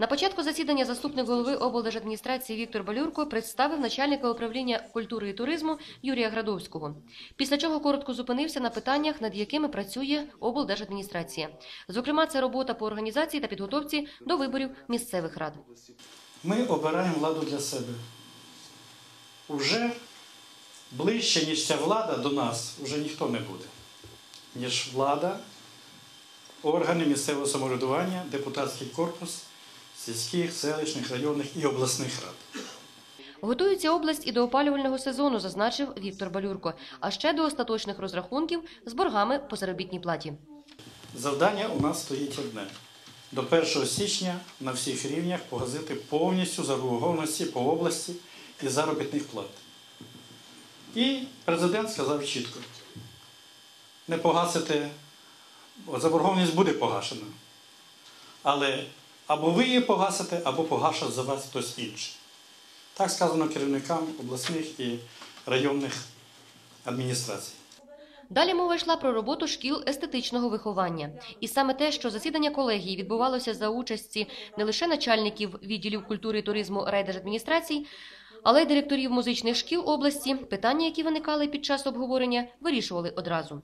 На початку засідання заступник голови облдержадміністрації Віктор Балюрко представив начальника управління культури і туризму Юрія Градовського. Після чого коротко зупинився на питаннях, над якими працює облдержадміністрація. Зокрема, це робота по організації та підготовці до виборів місцевих рад. Ми обираємо владу для себе. Уже ближче, ніж ця влада до нас, вже ніхто не буде. Ніж влада, органи місцевого самоврядування, депутатський корпус сільських, селищних, районних і обласних рад. Готується область і до опалювального сезону, зазначив Віктор Балюрко, а ще до остаточних розрахунків з боргами по заробітній платі. Завдання у нас стоїть одне. До 1 січня на всіх рівнях погасити повністю заборгованості по області і заробітних плат. І президент сказав чітко: не погасити, бо заборгованість буде погашена. Але або ви її погасите, або погашать за вас хтось інший. Так сказано керівникам обласних і районних адміністрацій. Далі мова йшла про роботу шкіл естетичного виховання. І саме те, що засідання колегії відбувалося за участі не лише начальників відділів культури і туризму райдержадміністрацій, але й директорів музичних шкіл області, питання, які виникали під час обговорення, вирішували одразу.